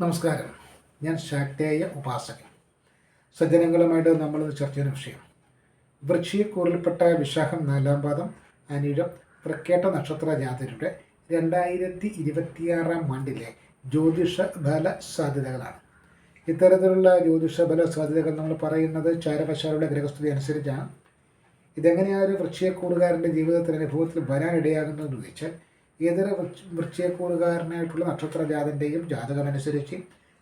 നമസ്കാരം. ഞാൻ ശാക്തേയ ഉപാസകൻ. സജ്ജനങ്ങളുമായിട്ട് നമ്മൾ ചർച്ച ചെയ്യുന്ന വിഷയം. വൃക്ഷിക്കൂറിൽപ്പെട്ട വിശാഖം നാലാം പാദം അനിഴം തൃക്കേട്ട നക്ഷത്ര ജാതരുടെ രണ്ടായിരത്തി ഇരുപത്തിയാറാം ആണ്ടിലെ ജ്യോതിഷ ഫല സാധ്യതകളാണ്. ഇത്തരത്തിലുള്ള ജ്യോതിഷ ഫല സാധ്യതകൾ നമ്മൾ പറയുന്നത് ചാരവശാലുള്ള ഗ്രഹസ്ഥിതി അനുസരിച്ചാണ്. ഇതെങ്ങനെയാണ് ഒരു വൃക്ഷിയക്കൂറുകാരന്റെ ജീവിതത്തിൽ അനുഭവത്തിൽ വരാനിടയാകുന്നതെന്ന് ചോദിച്ചാൽ ഏതൊരു വൃശ്ചികക്കൂറുകാരനായിട്ടുള്ള നക്ഷത്രജാതന്റെയും ജാതകമനുസരിച്ച്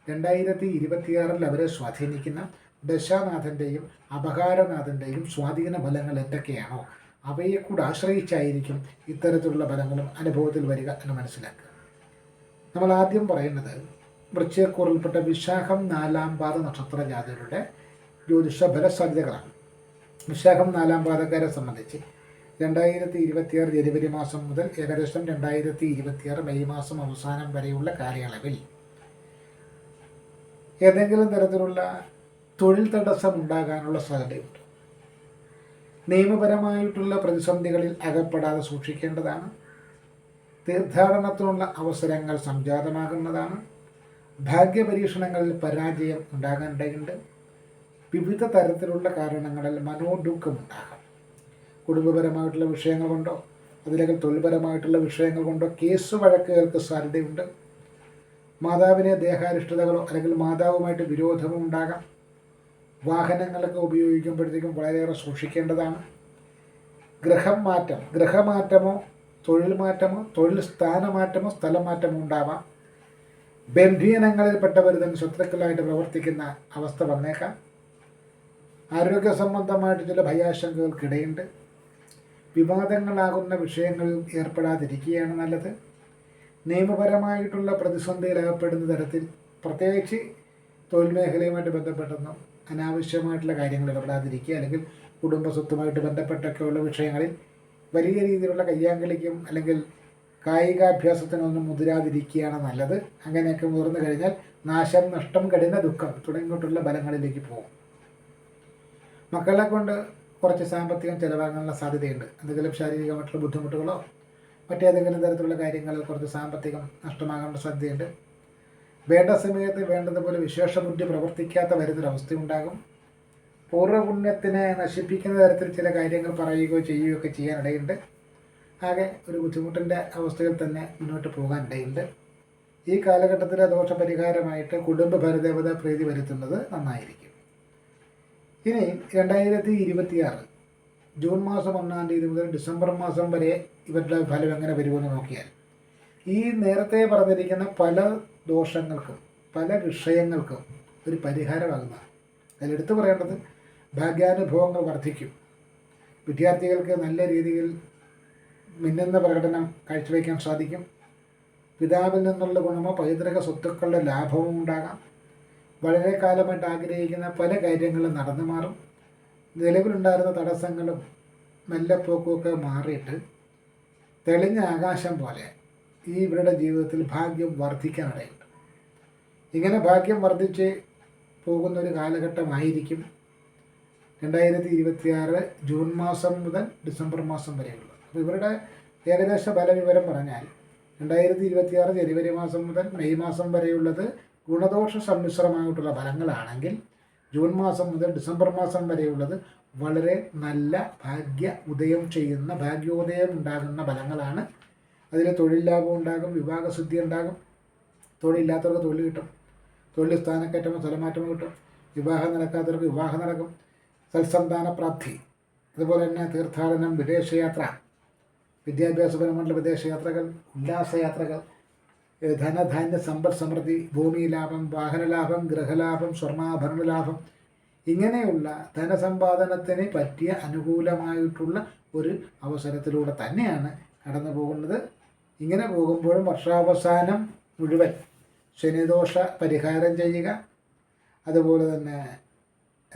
രണ്ടായിരത്തി ഇരുപത്തിയാറിൽ അവരെ സ്വാധീനിക്കുന്ന ദശാനാഥന്റെയും അപകാരനാഥന്റെയും സ്വാധീന ഫലങ്ങൾ എന്തൊക്കെയാണോ അവയെ കൂടെ ആശ്രയിച്ചായിരിക്കും ഇത്തരത്തിലുള്ള ഫലങ്ങളും അനുഭവത്തിൽ വരിക എന്ന് മനസ്സിലാക്കുക. നമ്മൾ ആദ്യം പറയുന്നത് വൃശ്ചികക്കൂറിൽപ്പെട്ട വിശാഖം നാലാം പാദ നക്ഷത്ര ജാതകരുടെ ജ്യോതിഷ ഫലസാധ്യതകളാണ്. വിശാഖം നാലാം പാദക്കാരെ സംബന്ധിച്ച് രണ്ടായിരത്തി ഇരുപത്തിയാറ് ജനുവരി മാസം മുതൽ ഏകദേശം രണ്ടായിരത്തി ഇരുപത്തിയാറ് മെയ് മാസം അവസാനം വരെയുള്ള കാലയളവിൽ. ഏതെങ്കിലും തരത്തിലുള്ള തൊഴിൽ തടസ്സം ഉണ്ടാകാനുള്ള സാധ്യതയുണ്ട്. നിയമപരമായിട്ടുള്ള പ്രതിസന്ധികളിൽ അകപ്പെടാതെ സൂക്ഷിക്കേണ്ടതാണ്. തീർത്ഥാടനത്തിനുള്ള അവസരങ്ങൾ സംജാതമാകുന്നതാണ്. ഭാഗ്യപരീക്ഷണങ്ങളിൽ പരാജയം ഉണ്ടാകാനിടയുണ്ട് വിവിധ തരത്തിലുള്ള കാരണങ്ങളിൽ മനോദുഃഖമുണ്ടാകാം. കുടുംബപരമായിട്ടുള്ള വിഷയങ്ങൾ കൊണ്ടോ അതിലേക്ക് തൊഴിൽപരമായിട്ടുള്ള വിഷയങ്ങൾ കൊണ്ടോ കേസ് വഴക്കുകൾക്ക് സാധ്യതയുണ്ട്. മാതാവിനെ ദേഹാരിഷ്ടതകളോ അല്ലെങ്കിൽ മാതാവുമായിട്ട് വിരോധമോ ഉണ്ടാകാം. വാഹനങ്ങളൊക്കെ ഉപയോഗിക്കുമ്പോഴത്തേക്കും വളരെയേറെ സൂക്ഷിക്കേണ്ടതാണ്. ഗ്രഹം മാറ്റം ഗൃഹമാറ്റമോ തൊഴിൽ മാറ്റമോ തൊഴിൽ സ്ഥാനമാറ്റമോ സ്ഥലമാറ്റമോ ഉണ്ടാവാം. ബന്ധീനങ്ങളിൽപ്പെട്ടവർ തന്നെ ശത്രുക്കളായിട്ട് പ്രവർത്തിക്കുന്ന അവസ്ഥ വന്നേക്കാം. ആരോഗ്യ സംബന്ധമായിട്ട് ചില ഭയാശങ്കകൾക്കിടയുണ്ട്. വിവാദങ്ങളാകുന്ന വിഷയങ്ങളിൽ ഏർപ്പെടാതിരിക്കുകയാണ് നല്ലത്. നിയമപരമായിട്ടുള്ള പ്രതിസന്ധിയിലകപ്പെടുന്ന തരത്തിൽ പ്രത്യേകിച്ച് തൊഴിൽ മേഖലയുമായിട്ട് ബന്ധപ്പെട്ടൊന്നും അനാവശ്യമായിട്ടുള്ള കാര്യങ്ങൾ ഇടപെടാതിരിക്കുക അല്ലെങ്കിൽ കുടുംബ സ്വത്തുമായിട്ട് ബന്ധപ്പെട്ടൊക്കെയുള്ള വിഷയങ്ങളിൽ വലിയ രീതിയിലുള്ള കയ്യാങ്കളിക്കും അല്ലെങ്കിൽ കായികാഭ്യാസത്തിനൊന്നും മുതിരാതിരിക്കുകയാണ് നല്ലത്. അങ്ങനെയൊക്കെ മുതിർന്നു കഴിഞ്ഞാൽ നാശം നഷ്ടം കഠിന ദുഃഖം തുടങ്ങിയിട്ടുള്ള ബലങ്ങളിലേക്ക് പോകും. മക്കളെ കൊണ്ട് കുറച്ച് സാമ്പത്തികം ചിലവാകാനുള്ള സാധ്യതയുണ്ട്. എന്തെങ്കിലും ശാരീരികമായിട്ടുള്ള ബുദ്ധിമുട്ടുകളോ മറ്റേതെങ്കിലും തരത്തിലുള്ള കാര്യങ്ങളിൽ കുറച്ച് സാമ്പത്തികം നഷ്ടമാകാനുള്ള സാധ്യതയുണ്ട്. വേണ്ട സമയത്ത് വേണ്ടതുപോലെ വിശേഷ ബുദ്ധി പ്രവർത്തിക്കാത്ത വരുന്നൊരവസ്ഥ ഉണ്ടാകും പൂർവപുണ്യത്തിനെ നശിപ്പിക്കുന്ന തരത്തിൽ ചില കാര്യങ്ങൾ പറയുകയോ ചെയ്യുകയോ ഒക്കെ ചെയ്യാനിടയുണ്ട്. ആകെ ഒരു ബുദ്ധിമുട്ടിന്റെ അവസ്ഥയിൽ തന്നെ മുന്നോട്ട് പോകാനിടയുണ്ട്. ഈ കാലഘട്ടത്തിലെ ദോഷപരിഹാരമായിട്ട് കുടുംബ ഭരദേവത പ്രീതി വരുത്തുന്നത് നന്നായിരിക്കും. ഇനി രണ്ടായിരത്തി ഇരുപത്തിയാറ് ജൂൺ മാസം ഒന്നാം തീയതി മുതൽ ഡിസംബർ മാസം വരെ ഇവരുടെ ഫലം എങ്ങനെ വരുമെന്ന് നോക്കിയാൽ ഈ നേരത്തെ പറഞ്ഞിരിക്കുന്ന പല ദോഷങ്ങൾക്കും പല വിഷയങ്ങൾക്കും ഒരു പരിഹാരമാകുന്നതാണ്. അതിലെടുത്തു പറയേണ്ടത് ഭാഗ്യാനുഭവങ്ങൾ വർദ്ധിക്കും. വിദ്യാർത്ഥികൾക്ക് നല്ല രീതിയിൽ മിന്നുന്ന പ്രകടനം കാഴ്ചവെക്കാൻ സാധിക്കും. പിതാവിൽ നിന്നുള്ള ഗുണമോ പൈതൃക സ്വത്തുക്കളുടെ ലാഭവും ഉണ്ടാകാം. വളരെ കാലമായിട്ട് ആഗ്രഹിക്കുന്ന പല കാര്യങ്ങളും നടന്നു മാറും. നിലവിലുണ്ടായിരുന്ന തടസ്സങ്ങളും മെല്ലപ്പോക്കുമൊക്കെ മാറിയിട്ട് തെളിഞ്ഞ ആകാശം പോലെ ഈ ഇവരുടെ ജീവിതത്തിൽ ഭാഗ്യം വർദ്ധിക്കാനിടയുണ്ട്. ഇങ്ങനെ ഭാഗ്യം വർദ്ധിച്ച് പോകുന്ന ഒരു കാലഘട്ടമായിരിക്കും രണ്ടായിരത്തി ഇരുപത്തിയാറ് ജൂൺ മാസം മുതൽ ഡിസംബർ മാസം വരെയുള്ളത്. അപ്പോൾ ഇവരുടെ ഏകദേശ ഫലവിവരം പറഞ്ഞാൽ രണ്ടായിരത്തി ഇരുപത്തിയാറ് ജനുവരി മാസം മുതൽ മെയ് മാസം വരെയുള്ളത് ഗുണദോഷ സമ്മിശ്രമായിട്ടുള്ള ഫലങ്ങളാണെങ്കിൽ ജൂൺ മാസം മുതൽ ഡിസംബർ മാസം വരെയുള്ളത് വളരെ നല്ല ഭാഗ്യ ഉദയം ചെയ്യുന്ന ഭാഗ്യോദയം ഉണ്ടാകുന്ന ഫലങ്ങളാണ്. അതിൽ തൊഴിൽ ഉണ്ടാകും വിവാഹശുദ്ധി ഉണ്ടാകും. തൊഴിലില്ലാത്തവർക്ക് തൊഴിൽ കിട്ടും. തൊഴിൽ സ്ഥാനക്കയറ്റമോ സ്ഥലമാറ്റമോ കിട്ടും. വിവാഹം നടക്കാത്തവർക്ക് വിവാഹം നടക്കും. സൽസന്താന പ്രാപ്തി അതുപോലെ തന്നെ തീർത്ഥാടനം വിദേശയാത്ര വിദ്യാഭ്യാസപരമായിട്ടുള്ള വിദേശയാത്രകൾ ഉല്ലാസയാത്രകൾ ധനധാന്യ സമ്പൽ സമൃദ്ധി ഭൂമി ലാഭം വാഹനലാഭം ഗൃഹലാഭം സ്വർണാഭരണ ലാഭം. ഇങ്ങനെയുള്ള ധനസമ്പാദനത്തിന് പറ്റിയ അനുകൂലമായിട്ടുള്ള ഒരു അവസരത്തിലൂടെ തന്നെയാണ് കടന്നു പോകുന്നത്. ഇങ്ങനെ പോകുമ്പോഴും വർഷാവസാനം മുഴുവൻ ശനിദോഷ പരിഹാരം ചെയ്യുക. അതുപോലെ തന്നെ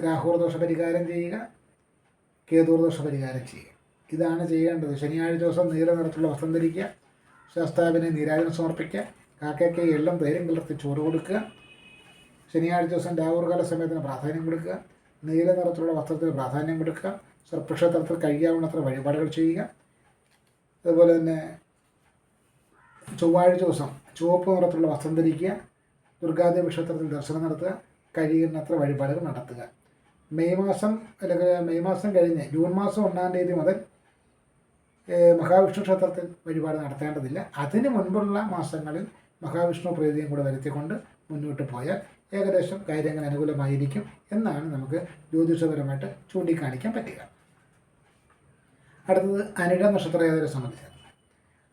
രാഹുർദോഷ പരിഹാരം ചെയ്യുക. കേതുർദോഷ പരിഹാരം ചെയ്യുക. ഇതാണ് ചെയ്യേണ്ടത്. ശനിയാഴ്ച ദിവസം നീല നിറത്തുള്ള വസ്ത്രം ധരിക്കുക. ശാസ്താവിനെ നീരാജനം സമർപ്പിക്കുക. കാക്കയ്ക്ക് എള്ളം തൈരും കലർത്തി ചോറ് കൊടുക്കുക. ശനിയാഴ്ച ദിവസം രാഹുർകാല സമയത്തിന് പ്രാധാന്യം കൊടുക്കുക. നീല നിറത്തിലുള്ള വസ്ത്രത്തിന് പ്രാധാന്യം കൊടുക്കുക. സർപ്പക്ഷേത്രത്തിൽ കഴിയാവുന്നത്ര വഴിപാടുകൾ ചെയ്യുക. അതുപോലെ തന്നെ ചൊവ്വാഴ്ച ദിവസം ചുവപ്പ് നിറത്തിലുള്ള വസ്ത്രം ധരിക്കുക. ദുർഗാദേവി ക്ഷേത്രത്തിൽ ദർശനം നടത്തുക. കഴിയുന്നത്ര വഴിപാടുകൾ നടത്തുക. മെയ് മാസം അല്ലെങ്കിൽ മെയ് മാസം കഴിഞ്ഞ് ജൂൺ മാസം ഒന്നാം തീയതി മുതൽ മഹാവിഷ്ണു ക്ഷേത്രത്തിൽ വഴിപാട് നടത്തേണ്ടതില്ല. അതിന് മുൻപുള്ള മാസങ്ങളിൽ മഹാവിഷ്ണു പ്രീതിയും കൂടെ വരുത്തിക്കൊണ്ട് മുന്നോട്ട് പോയാൽ ഏകദേശം കാര്യങ്ങൾ അനുകൂലമായിരിക്കും എന്നാണ് നമുക്ക് ജ്യോതിഷപരമായിട്ട് ചൂണ്ടിക്കാണിക്കാൻ പറ്റുക. അടുത്തത് അനിഴ നക്ഷത്രയാതിരെ സംബന്ധിച്ചാണ്.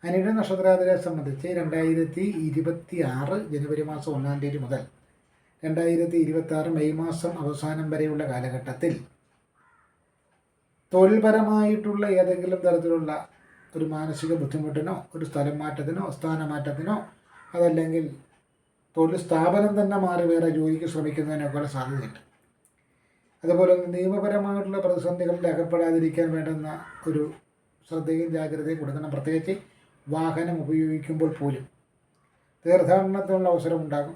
അനിഴ നക്ഷത്രയാതിരെ സംബന്ധിച്ച് രണ്ടായിരത്തി ഇരുപത്തി ആറ് ജനുവരി മാസം ഒന്നാം തീയതി മുതൽ രണ്ടായിരത്തി ഇരുപത്തി ആറ് മെയ് മാസം അവസാനം വരെയുള്ള കാലഘട്ടത്തിൽ തൊഴിൽപരമായിട്ടുള്ള ഏതെങ്കിലും തരത്തിലുള്ള ഒരു മാനസിക ബുദ്ധിമുട്ടിനോ ഒരു സ്ഥലം മാറ്റത്തിനോ സ്ഥാനമാറ്റത്തിനോ അതല്ലെങ്കിൽ തൊഴിൽ സ്ഥാപനം തന്നെ മാറി വേറെ ജോലിക്ക് ശ്രമിക്കുന്നതിനൊക്കെയുള്ള സാധ്യതയുണ്ട്. അതുപോലെ തന്നെ നിയമപരമായിട്ടുള്ള പ്രതിസന്ധികളിൽ അകപ്പെടാതിരിക്കാൻ വേണ്ടുന്ന ഒരു ശ്രദ്ധയും ജാഗ്രതയും കൊടുക്കണം. പ്രത്യേകിച്ച് വാഹനം ഉപയോഗിക്കുമ്പോൾ പോലും തീർത്ഥാടനത്തിനുള്ള അവസരം ഉണ്ടാകും.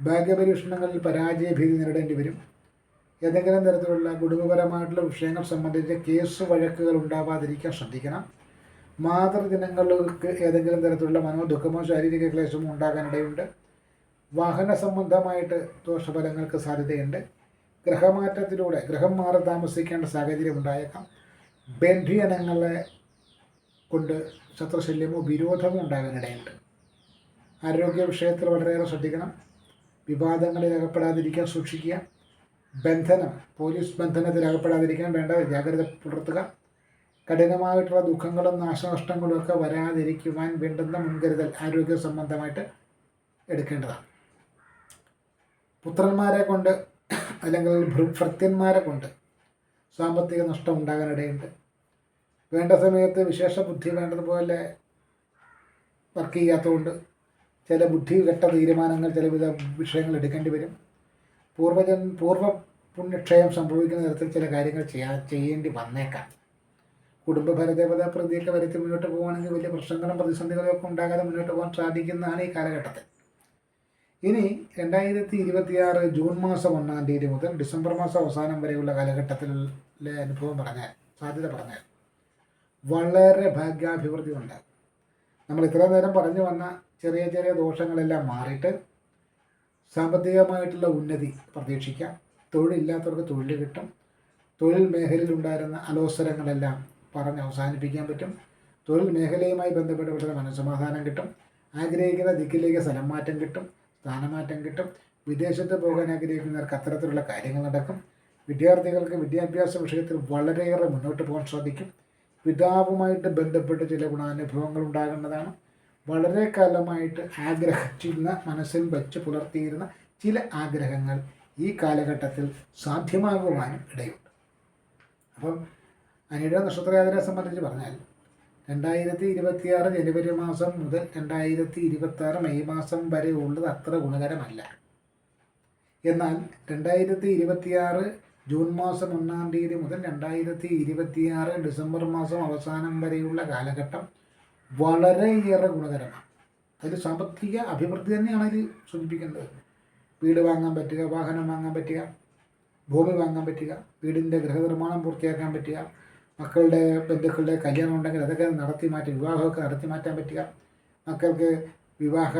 ഭാഗ്യപരീക്ഷണങ്ങളിൽ പരാജയ ഭീതി നേരിടേണ്ടി വരും. ഏതെങ്കിലും തരത്തിലുള്ള കുടുംബപരമായിട്ടുള്ള വിഷയങ്ങൾ സംബന്ധിച്ച് കേസ് വഴക്കുകൾ ഉണ്ടാവാതിരിക്കാൻ ശ്രദ്ധിക്കണം. മാതൃദിനങ്ങൾക്ക് ഏതെങ്കിലും തരത്തിലുള്ള മനോദുഃഖമോ ശാരീരിക ക്ലേശമോ ഉണ്ടാകാനിടയുണ്ട്. വാഹന സംബന്ധമായിട്ട് ദോഷഫലങ്ങൾക്ക് സാധ്യതയുണ്ട്. ഗ്രഹമാറ്റത്തിലൂടെ ഗ്രഹം മാറി താമസിക്കേണ്ട സാഹചര്യം ഉണ്ടായേക്കാം. ബന്ധിയനങ്ങളെ കൊണ്ട് ശത്രുശല്യമോ വിരോധമോ ഉണ്ടാകാനിടയുണ്ട്. ആരോഗ്യ വിഷയത്തിൽ വളരെയേറെ ശ്രദ്ധിക്കണം. വിവാദങ്ങളിൽ അകപ്പെടാതിരിക്കാൻ സൂക്ഷിക്കുക. ബന്ധനം പോലീസ് ബന്ധനത്തിൽ അകപ്പെടാതിരിക്കാൻ വേണ്ട ജാഗ്രത പുലർത്തുക. കഠിനമായിട്ടുള്ള ദുഃഖങ്ങളും നാശനഷ്ടങ്ങളും ഒക്കെ വരാതിരിക്കുവാൻ വേണ്ടുന്ന മുൻകരുതൽ ആരോഗ്യ സംബന്ധമായിട്ട് എടുക്കേണ്ടതാണ്. പുത്രന്മാരെ കൊണ്ട് അല്ലെങ്കിൽ ഭൃത്യന്മാരെ കൊണ്ട് സാമ്പത്തിക നഷ്ടം ഉണ്ടാകാനിടയുണ്ട്. വേണ്ട സമയത്ത് വിശേഷ ബുദ്ധി വേണ്ടതുപോലെ വർക്ക് ചെയ്യാത്തതുകൊണ്ട് ചില ബുദ്ധി കെട്ട തീരുമാനങ്ങൾ ചിലവിധ വിഷയങ്ങൾ എടുക്കേണ്ടി വരും. പൂർവജൻ പൂർവ പുണ്യക്ഷയം സംഭവിക്കുന്ന തരത്തിൽ ചില കാര്യങ്ങൾ ചെയ്യാൻ ചെയ്യേണ്ടി വന്നേക്കാം. കുടുംബ ഭരദേവത പ്രതിയൊക്കെ വരുത്തി മുന്നോട്ട് പോകുകയാണെങ്കിൽ വലിയ പ്രശ്നങ്ങളും പ്രതിസന്ധികളും ഒക്കെ ഉണ്ടാകാതെ മുന്നോട്ട് പോകാൻ സാധിക്കുന്നതാണ് ഈ കാലഘട്ടത്തിൽ. ഇനി രണ്ടായിരത്തി ഇരുപത്തിയാറ് ജൂൺ മാസം ഒന്നാം തീയതി മുതൽ ഡിസംബർ മാസം അവസാനം വരെയുള്ള കാലഘട്ടത്തിലെ അനുഭവം പറഞ്ഞാൽ സാധ്യത പറഞ്ഞാൽ വളരെ ഭാഗ്യാഭിവൃദ്ധി ഉണ്ടാകും നമ്മൾ ഇത്രയും നേരം പറഞ്ഞു വന്ന ചെറിയ ചെറിയ ദോഷങ്ങളെല്ലാം മാറിയിട്ട് സാമ്പത്തികമായിട്ടുള്ള ഉന്നതി പ്രതീക്ഷിക്കാം. തൊഴിലില്ലാത്തവർക്ക് തൊഴിൽ കിട്ടും. തൊഴിൽ മേഖലയിൽ ഉണ്ടായിരുന്ന അലോസരങ്ങളെല്ലാം പറഞ്ഞ് അവസാനിപ്പിക്കാൻ പറ്റും. തൊഴിൽ മേഖലയുമായി ബന്ധപ്പെട്ട മനസ്സമാധാനം കിട്ടും. ആഗ്രഹിക്കുന്ന ദിക്കിലേക്ക് സ്ഥലം മാറ്റം കിട്ടും. സ്ഥാനമാറ്റം കിട്ടും. വിദേശത്ത് പോകാൻ ആഗ്രഹിക്കുന്നവർക്ക് അത്തരത്തിലുള്ള കാര്യങ്ങൾ നടക്കും. വിദ്യാർത്ഥികൾക്ക് വിദ്യാഭ്യാസ വിഷയത്തിൽ വളരെയേറെ മുന്നോട്ട് പോകാൻ സാധിക്കും പിതാവുമായിട്ട് ബന്ധപ്പെട്ട് ചില ഗുണാനുഭവങ്ങൾ ഉണ്ടാകുന്നതാണ് വളരെ കാലമായിട്ട് ആഗ്രഹിച്ചിരുന്ന മനസ്സിൽ വെച്ച് പുലർത്തിയിരുന്ന ചില ആഗ്രഹങ്ങൾ ഈ കാലഘട്ടത്തിൽ സാധ്യമാകുവാനും ഇടയുണ്ട്. അപ്പം അനിഴ നക്ഷത്രയാത്രയെ സംബന്ധിച്ച് പറഞ്ഞാൽ രണ്ടായിരത്തി ഇരുപത്തിയാറ് ജനുവരി മാസം മുതൽ രണ്ടായിരത്തി ഇരുപത്തി മെയ് മാസം വരെ ഉള്ളത് അത്ര ഗുണകരമല്ല. എന്നാൽ രണ്ടായിരത്തി ഇരുപത്തിയാറ് ജൂൺ മാസം ഒന്നാം തീയതി മുതൽ രണ്ടായിരത്തി ഇരുപത്തിയാറ് ഡിസംബർ മാസം അവസാനം വരെയുള്ള കാലഘട്ടം വളരെയേറെ ഗുണകരമാണ്. അതിൽ സാമ്പത്തിക അഭിവൃദ്ധി തന്നെയാണ് അതിൽ സൂചിപ്പിക്കേണ്ടത്. വീട് വാങ്ങാൻ പറ്റുക വാഹനം വാങ്ങാൻ പറ്റുക ഭൂമി വാങ്ങാൻ പറ്റുക വീടിന്റെ ഗൃഹനിർമ്മാണം പൂർത്തിയാക്കാൻ പറ്റുക മക്കളുടെ ബന്ധുക്കളുടെ കല്യാണം ഉണ്ടെങ്കിൽ അതൊക്കെ നടത്തി മാറ്റി വിവാഹമൊക്കെ നടത്തി മാറ്റാൻ പറ്റുക. മക്കൾക്ക് വിവാഹ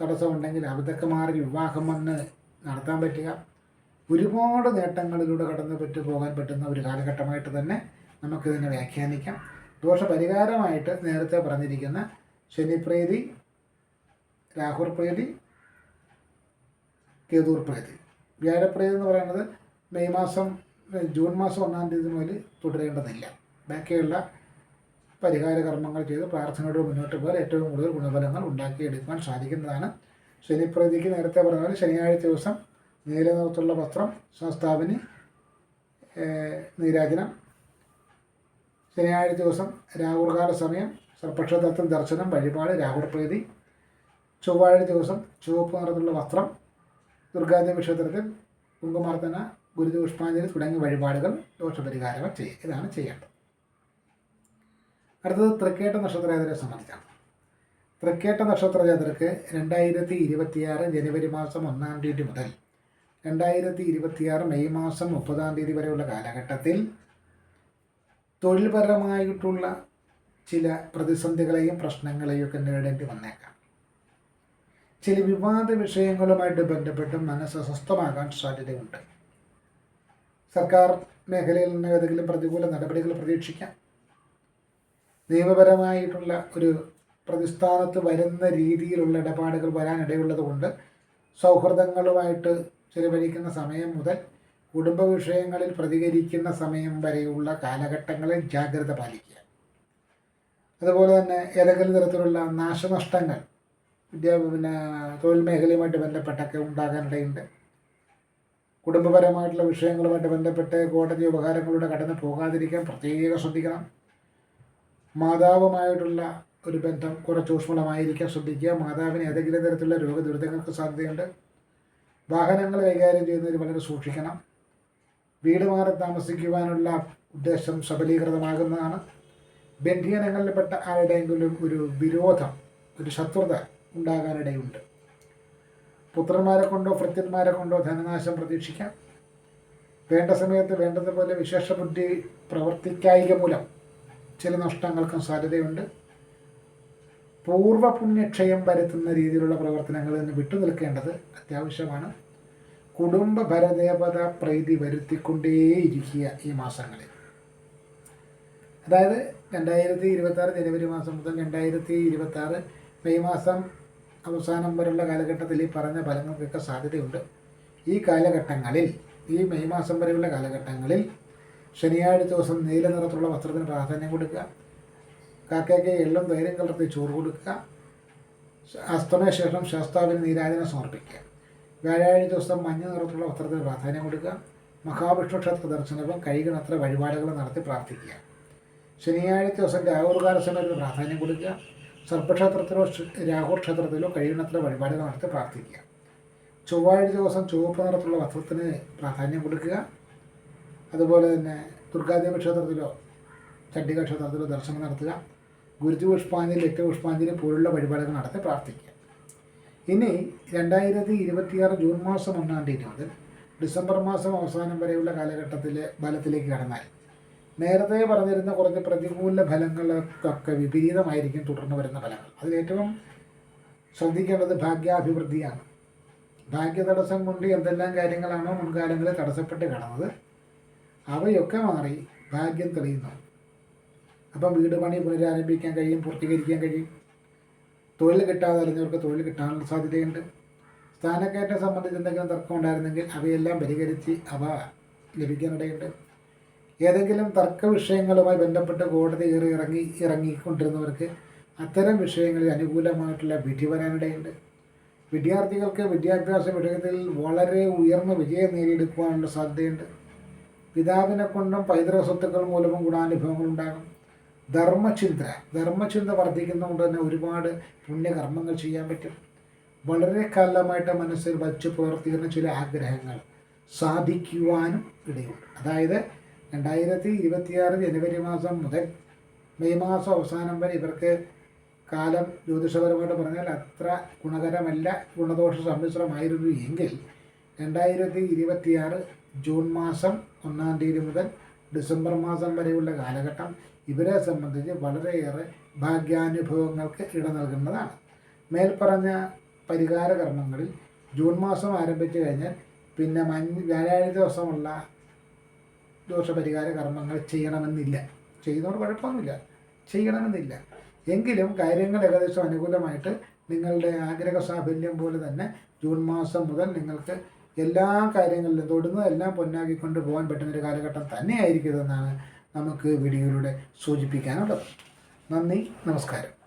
തടസ്സം ഉണ്ടെങ്കിൽ അതൊക്കെ മാറി വിവാഹം വന്ന് നടത്താൻ പറ്റുക. ഒരുപാട് നേട്ടങ്ങളിലൂടെ കടന്നു പറ്റു പോകാൻ പറ്റുന്ന ഒരു കാലഘട്ടമായിട്ട് തന്നെ നമുക്കിതിനെ വ്യാഖ്യാനിക്കാം. ദോഷപരിഹാരമായിട്ട് നേരത്തെ പറഞ്ഞിരിക്കുന്ന ശനിപ്രീതി രാഹുർ പ്രീതി കേതൂർ പ്രീതി വ്യാഴപ്രീതി എന്ന് പറയുന്നത് മെയ് മാസം ജൂൺ മാസം ഒന്നാം തീയതി മുതൽ തുടരേണ്ടതില്ല. ബാക്കിയുള്ള പരിഹാര കർമ്മങ്ങൾ ചെയ്ത് പ്രാർത്ഥനയോട് മുന്നോട്ട് പോയാൽ ഏറ്റവും കൂടുതൽ ഗുണഫലങ്ങൾ ഉണ്ടാക്കിയെടുക്കാൻ സാധിക്കുന്നതാണ്. ശനിപ്രീതിക്ക് നേരത്തെ പറഞ്ഞ ശനിയാഴ്ച ദിവസം നീലനിറത്തുള്ള വസ്ത്രം സംസ്ഥാപനി നീരാജനം ശനിയാഴ്ച ദിവസം രാഹുർകാല സമയം സർപ്പക്ഷതത്വം ദർശനം വഴിപാട് രാഹുർ പ്രീതി ചൊവ്വാഴ്ച ദിവസം ചുവപ്പ് നിറത്തിലുള്ള വസ്ത്രം ദുർഗാദേവി ക്ഷേത്രത്തിൽ കുങ്കുമാർത്തന ഗുരുതി പുഷ്പാഞ്ജലി തുടങ്ങിയ വഴിപാടുകൾ ദോഷപരിഹാരങ്ങൾ ചെയ്യുക ഇതാണ് ചെയ്യേണ്ടത്. അടുത്തത് തൃക്കേട്ട നക്ഷത്രജാതരെ സംബന്ധിച്ചാണ്. തൃക്കേട്ട നക്ഷത്രജാതർക്ക് രണ്ടായിരത്തി ഇരുപത്തിയാറ് ജനുവരി മാസം ഒന്നാം തീയതി മുതൽ രണ്ടായിരത്തി ഇരുപത്തിയാറ് മെയ് മാസം മുപ്പതാം തീയതി വരെയുള്ള കാലഘട്ടത്തിൽ തൊഴിൽപരമായിട്ടുള്ള ചില പ്രതിസന്ധികളെയും പ്രശ്നങ്ങളെയും ഒക്കെ നേടേണ്ടി വന്നേക്കാം. ചില വിവാദ വിഷയങ്ങളുമായിട്ട് ബന്ധപ്പെട്ട് മനസ്സ് അസ്വസ്ഥമാകാൻ സാധ്യതയുണ്ട്. സർക്കാർ മേഖലയിൽ നിന്ന് ഏതെങ്കിലും പ്രതികൂല നടപടികൾ പ്രതീക്ഷിക്കാം. നിയമപരമായിട്ടുള്ള ഒരു പ്രതിസ്ഥാനത്ത് വരുന്ന രീതിയിലുള്ള ഇടപാടുകൾ വരാനിടയുള്ളത് കൊണ്ട് സൗഹൃദങ്ങളുമായിട്ട് ചിലവഴിക്കുന്ന സമയം മുതൽ കുടുംബ വിഷയങ്ങളിൽ പ്രതികരിക്കുന്ന സമയം വരെയുള്ള കാലഘട്ടങ്ങളിൽ ജാഗ്രത പാലിക്കുക. അതുപോലെ തന്നെ ഏതെങ്കിലും തരത്തിലുള്ള നാശനഷ്ടങ്ങൾ വിദ്യാ പിന്നെ തൊഴിൽ മേഖലയുമായിട്ട് ബന്ധപ്പെട്ടൊക്കെ ഉണ്ടാകാനിടയുണ്ട്. കുടുംബപരമായിട്ടുള്ള വിഷയങ്ങളുമായിട്ട് ബന്ധപ്പെട്ട് കോടതി ഉപകാരങ്ങളുടെ കടന്നു പോകാതിരിക്കാൻ പ്രത്യേകം ശ്രദ്ധിക്കണം. മാതാവുമായിട്ടുള്ള ഒരു ബന്ധം കുറച്ച് ഊഷ്മളമായിരിക്കാൻ ശ്രദ്ധിക്കുക. മാതാവിന് ഏതെങ്കിലും തരത്തിലുള്ള രോഗ ദുരിതങ്ങൾക്ക് സാധ്യതയുണ്ട്. വാഹനങ്ങൾ കൈകാര്യം ചെയ്യുന്നതിൽ വളരെ സൂക്ഷിക്കണം. വീട് മാറി താമസിക്കുവാനുള്ള ഉദ്ദേശം സബലീകൃതമാകുന്നതാണ്. ബന്ധിയനങ്ങളിൽപ്പെട്ട ആരുടെയെങ്കിലും ഒരു വിരോധം ഒരു ശത്രുത ഉണ്ടാകാനിടയുണ്ട്. പുത്രന്മാരെ കൊണ്ടോ ഭൃത്യന്മാരെ കൊണ്ടോ ധനനാശം പ്രതീക്ഷിക്കാം. വേണ്ട സമയത്ത് വേണ്ടതുപോലെ വിശേഷ ബുദ്ധി പ്രവർത്തിക്കായിക മൂലം ചില നഷ്ടങ്ങൾക്കും സാധ്യതയുണ്ട്. പൂർവ പുണ്യക്ഷയം വരുത്തുന്ന രീതിയിലുള്ള പ്രവർത്തനങ്ങളിൽ നിന്ന് വിട്ടുനിൽക്കേണ്ടത് അത്യാവശ്യമാണ്. കുടുംബ ഭരദേവത പ്രീതി വരുത്തിക്കൊണ്ടേയിരിക്കുക ഈ മാസങ്ങളിൽ. അതായത് രണ്ടായിരത്തി ഇരുപത്തി ആറ് ജനുവരി മാസം മുതൽ രണ്ടായിരത്തി ഇരുപത്തി ആറ് മെയ് മാസം അവസാനം വരെയുള്ള കാലഘട്ടത്തിൽ ഈ പറഞ്ഞ ഫലങ്ങൾക്കൊക്കെ സാധ്യതയുണ്ട്. ഈ കാലഘട്ടങ്ങളിൽ ഈ മെയ് മാസം വരെയുള്ള കാലഘട്ടങ്ങളിൽ ശനിയാഴ്ച ദിവസം നീല നിറത്തുള്ള വസ്ത്രത്തിന് പ്രാധാന്യം കൊടുക്കുക. കാക്കയ്ക്ക് എള്ളും ധൈര്യം കലർത്തി ചോറ് കൊടുക്കുക. അസ്തമയ ശേഷം ശാസ്താവിന് നീരാജനം സമർപ്പിക്കുക. വ്യാഴാഴ്ച ദിവസം മഞ്ഞ നിറത്തിലുള്ള വസ്ത്രത്തിന് പ്രാധാന്യം കൊടുക്കുക. മഹാവിഷ്ണു ക്ഷേത്ര ദർശനവും കഴിയുന്നത്ര വഴിപാടുകൾ നടത്തി പ്രാർത്ഥിക്കുക. ശനിയാഴ്ച ദിവസം രാഹുർകാല സമയത്തിന് പ്രാധാന്യം കൊടുക്കുക. സർപ്പക്ഷേത്രത്തിലോ രാഹുർ ക്ഷേത്രത്തിലോ കഴിയുന്നത്ര വഴിപാടുകൾ നടത്തി പ്രാർത്ഥിക്കുക. ചൊവ്വാഴ്ച ദിവസം ചുവപ്പ് നിറത്തിലുള്ള വസ്ത്രത്തിന് പ്രാധാന്യം കൊടുക്കുക. അതുപോലെ തന്നെ ദുർഗാദേവി ക്ഷേത്രത്തിലോ ചണ്ഡിക ക്ഷേത്രത്തിലോ ദർശനം നടത്തുക. ഗുരുജി പുഷ്പാഞ്ജലി ലക്ഷ്യ പുഷ്പാഞ്ജലി പോലുള്ള വഴിപാടുകൾ നടത്തി പ്രാർത്ഥിക്കുക. ഇനി രണ്ടായിരത്തി ഇരുപത്തിയാറ് ജൂൺ മാസം ഒന്നാം തീയതി മുതൽ ഡിസംബർ മാസം അവസാനം വരെയുള്ള കാലഘട്ടത്തിലെ ഫലത്തിലേക്ക് കടന്നാൽ നേരത്തെ പറഞ്ഞിരുന്ന കുറച്ച് പ്രതികൂല ഫലങ്ങൾക്കൊക്കെ വിപരീതമായിരിക്കും തുടർന്ന് വരുന്ന ഫലങ്ങൾ. അതിലേറ്റവും ശ്രദ്ധിക്കേണ്ടത് ഭാഗ്യാഭിവൃദ്ധിയാണ്. ഭാഗ്യ തടസ്സം കൊണ്ട് എന്തെല്ലാം കാര്യങ്ങളാണോ മുൻകാലങ്ങളിൽ തടസ്സപ്പെട്ട് കിടന്നത് അവയൊക്കെ മാറി ഭാഗ്യം തെളിയുന്നു. അപ്പം വീട് പണി പുനരാരംഭിക്കാൻ കഴിയും പൂർത്തീകരിക്കാൻ കഴിയും. തൊഴിൽ കിട്ടാതെ അറിഞ്ഞവർക്ക് തൊഴിൽ കിട്ടാനുള്ള സാധ്യതയുണ്ട്. സ്ഥാനക്കയറ്റം സംബന്ധിച്ച് എന്തെങ്കിലും തർക്കം ഉണ്ടായിരുന്നെങ്കിൽ അവയെല്ലാം പരിഹരിച്ച് അവ ലഭിക്കാനിടയുണ്ട്. ഏതെങ്കിലും തർക്ക വിഷയങ്ങളുമായി ബന്ധപ്പെട്ട് കോടതി കയറി ഇറങ്ങി ഇറങ്ങിക്കൊണ്ടിരുന്നവർക്ക് അത്തരം വിഷയങ്ങളിൽ അനുകൂലമായിട്ടുള്ള വിധി വരാനിടയുണ്ട്. വിദ്യാർത്ഥികൾക്ക് വിദ്യാഭ്യാസ വിഷയത്തിൽ വളരെ ഉയർന്ന വിജയം നേടിയെടുക്കുവാനുള്ള സാധ്യതയുണ്ട്. പിതാവിനെ കൊണ്ടും പൈതൃക സ്വത്തുക്കൾ മൂലവും ഗുണാനുഭവങ്ങൾ ഉണ്ടാകും. ധർമ്മചിന്ത. ധർമ്മചിന്ത വർദ്ധിക്കുന്നതുകൊണ്ട് തന്നെ ഒരുപാട് പുണ്യകർമ്മങ്ങൾ ചെയ്യാൻ പറ്റും. വളരെ കാലമായിട്ട് മനസ്സിൽ വച്ച് പുലർത്തിയിരുന്ന ചില ആഗ്രഹങ്ങൾ സാധിക്കുവാനും ഇടയുണ്ട്. അതായത് രണ്ടായിരത്തി ഇരുപത്തിയാറ് ജനുവരി മാസം മുതൽ മെയ് മാസം അവസാനം വരെ ഇവർക്ക് കാലം ജ്യോതിഷപരമായിട്ട് പറഞ്ഞാൽ അത്ര ഗുണകരമല്ല ഗുണദോഷ സമ്മിശ്രമായിരുന്നു എങ്കിൽ രണ്ടായിരത്തി ഇരുപത്തിയാറ് ജൂൺ മാസം ഒന്നാം തീയതി മുതൽ ഡിസംബർ മാസം വരെയുള്ള കാലഘട്ടം ഇവരെ സംബന്ധിച്ച് വളരെയേറെ ഭാഗ്യാനുഭവങ്ങൾക്ക് ഇട നൽകുന്നതാണ്. മേൽപ്പറഞ്ഞ പരിഹാര കർമ്മങ്ങളിൽ ജൂൺ മാസം ആരംഭിച്ചു കഴിഞ്ഞാൽ പിന്നെ മഞ്ഞ് വ്യാഴാഴ്ച ദിവസമുള്ള ദോഷപരിഹാര കർമ്മങ്ങൾ ചെയ്യണമെന്നില്ല. ചെയ്യുന്നതുകൊണ്ട് കുഴപ്പമൊന്നുമില്ല. ചെയ്യണമെന്നില്ല. എങ്കിലും കാര്യങ്ങൾ ഏകദേശം അനുകൂലമായിട്ട് നിങ്ങളുടെ ആഗ്രഹ സാഫല്യം പോലെ തന്നെ ജൂൺ മാസം മുതൽ നിങ്ങൾക്ക് എല്ലാ കാര്യങ്ങളിലും തൊടുന്നതെല്ലാം പൊന്നാക്കിക്കൊണ്ട് പോകാൻ പറ്റുന്നൊരു കാലഘട്ടം തന്നെയായിരിക്കും ഇതെന്നാണ് നമുക്ക് വീഡിയോയിലൂടെ സൂചിപ്പിക്കാനുള്ളത്. നന്ദി നമസ്കാരം.